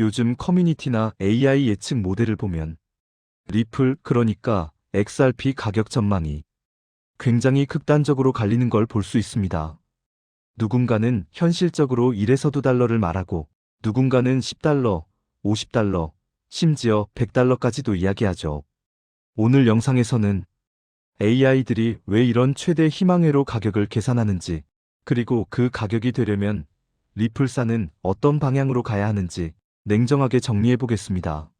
요즘 커뮤니티나 AI 예측 모델을 보면 리플 그러니까 XRP 가격 전망이 굉장히 극단적으로 갈리는 걸 볼 수 있습니다. 누군가는 현실적으로 1에서 2달러를 말하고 누군가는 10달러, 50달러, 심지어 100달러까지도 이야기하죠. 오늘 영상에서는 AI들이 왜 이런 최대 희망회로 가격을 계산하는지, 그리고 그 가격이 되려면 리플사는 어떤 방향으로 가야 하는지 냉정하게 정리해 보겠습니다.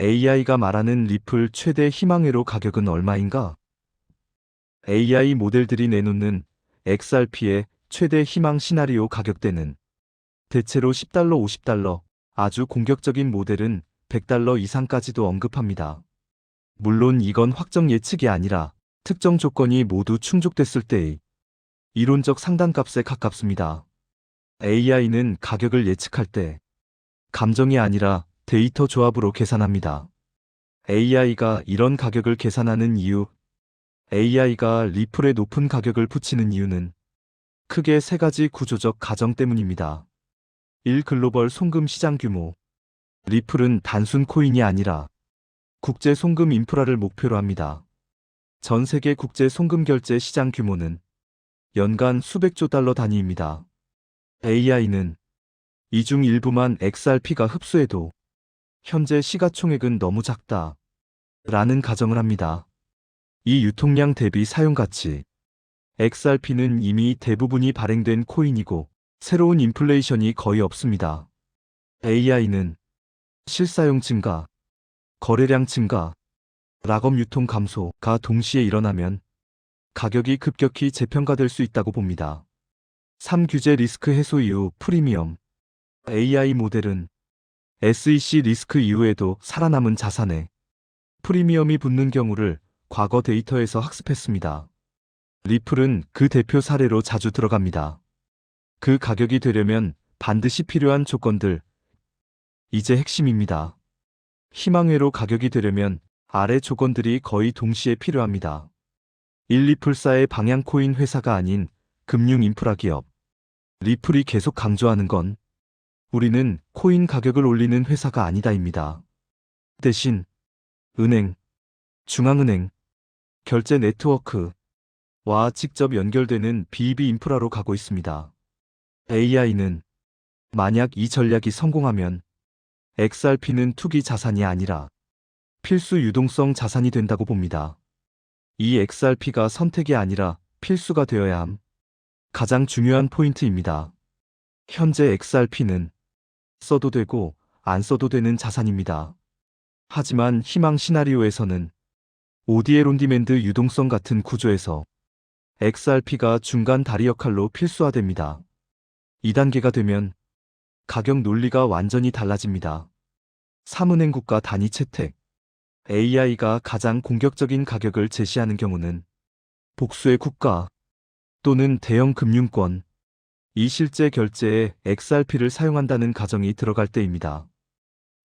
AI가 말하는 리플 최대 희망회로 가격은 얼마인가? AI 모델들이 내놓는 XRP의 최대 희망 시나리오 가격대는 대체로 10달러, 50달러, 아주 공격적인 모델은 100달러 이상까지도 언급합니다. 물론 이건 확정 예측이 아니라 특정 조건이 모두 충족됐을 때의 이론적 상단값에 가깝습니다. AI는 가격을 예측할 때 감정이 아니라 데이터 조합으로 계산합니다. AI가 이런 가격을 계산하는 이유, AI가 리플에 높은 가격을 붙이는 이유는 크게 세 가지 구조적 가정 때문입니다. 1. 글로벌 송금 시장 규모. 리플은 단순 코인이 아니라 국제 송금 인프라를 목표로 합니다. 전 세계 국제 송금 결제 시장 규모는 연간 수백조 달러 단위입니다. AI는 이 중 일부만 XRP가 흡수해도 현재 시가총액은 너무 작다. 라는 가정을 합니다. 이 유통량 대비 사용 가치. XRP는 이미 대부분이 발행된 코인이고 새로운 인플레이션이 거의 없습니다. AI는 실사용 증가, 거래량 증가, 락업 유통 감소가 동시에 일어나면 가격이 급격히 재평가될 수 있다고 봅니다. 3. 규제 리스크 해소 이후 프리미엄 AI 모델은 SEC 리스크 이후에도 살아남은 자산에 프리미엄이 붙는 경우를 과거 데이터에서 학습했습니다. 리플은 그 대표 사례로 자주 들어갑니다. 그 가격이 되려면 반드시 필요한 조건들. 이제 핵심입니다. 희망회로 가격이 되려면 아래 조건들이 거의 동시에 필요합니다. 1. 리플사의 방향 코인 회사가 아닌 금융 인프라 기업. 리플이 계속 강조하는 건 우리는 코인 가격을 올리는 회사가 아니다입니다. 대신 은행, 중앙은행, 결제 네트워크와 직접 연결되는 비비 인프라로 가고 있습니다. AI는 만약 이 전략이 성공하면 XRP는 투기 자산이 아니라 필수 유동성 자산이 된다고 봅니다. 이 XRP가 선택이 아니라 필수가 되어야 함. 가장 중요한 포인트입니다. 현재 XRP는 써도 되고 안 써도 되는 자산입니다. 하지만 희망 시나리오에서는 온디맨드 유동성 같은 구조에서 XRP가 중간 다리 역할로 필수화됩니다. 2단계가 되면 가격 논리가 완전히 달라집니다. 사은행 국가 단위 채택 AI가 가장 공격적인 가격을 제시하는 경우는 복수의 국가 또는 대형 금융권 이 실제 결제에 XRP를 사용한다는 가정이 들어갈 때입니다.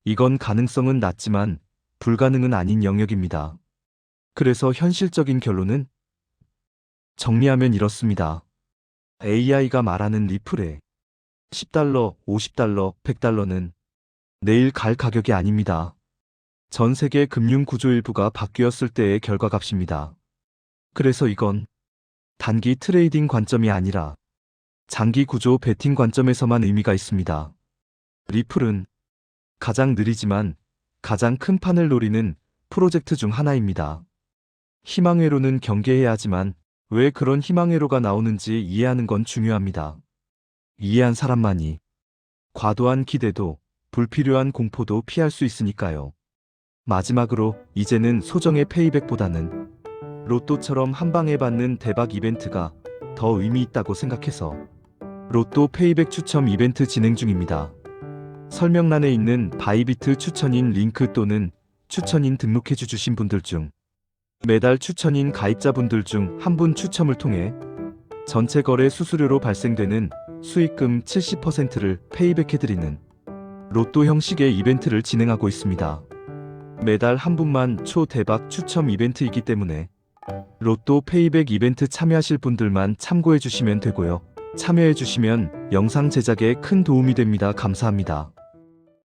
이건 가능성은 낮지만 불가능은 아닌 영역입니다. 그래서 현실적인 결론은 정리하면 이렇습니다. AI가 말하는 리플에 10달러, 50달러, 100달러는 내일 갈 가격이 아닙니다. 전 세계 금융 구조 일부가 바뀌었을 때의 결과 값입니다. 그래서 이건 단기 트레이딩 관점이 아니라 장기 구조 베팅 관점에서만 의미가 있습니다. 리플은 가장 느리지만 가장 큰 판을 노리는 프로젝트 중 하나입니다. 희망회로는 경계해야 하지만 왜 그런 희망회로가 나오는지 이해하는 건 중요합니다. 이해한 사람만이 과도한 기대도 불필요한 공포도 피할 수 있으니까요. 마지막으로 이제는 소정의 페이백보다는 로또처럼 한 방에 받는 대박 이벤트가 더 의미 있다고 생각해서 로또 페이백 추첨 이벤트 진행 중입니다. 설명란에 있는 바이비트 추천인 링크 또는 추천인 등록해 주신 분들 중 매달 추천인 가입자분들 중 한 분 추첨을 통해 전체 거래 수수료로 발생되는 수익금 70%를 페이백해드리는 로또 형식의 이벤트를 진행하고 있습니다. 매달 한 분만 초대박 추첨 이벤트이기 때문에 로또 페이백 이벤트 참여하실 분들만 참고해 주시면 되고요. 참여해 주시면 영상 제작에 큰 도움이 됩니다. 감사합니다.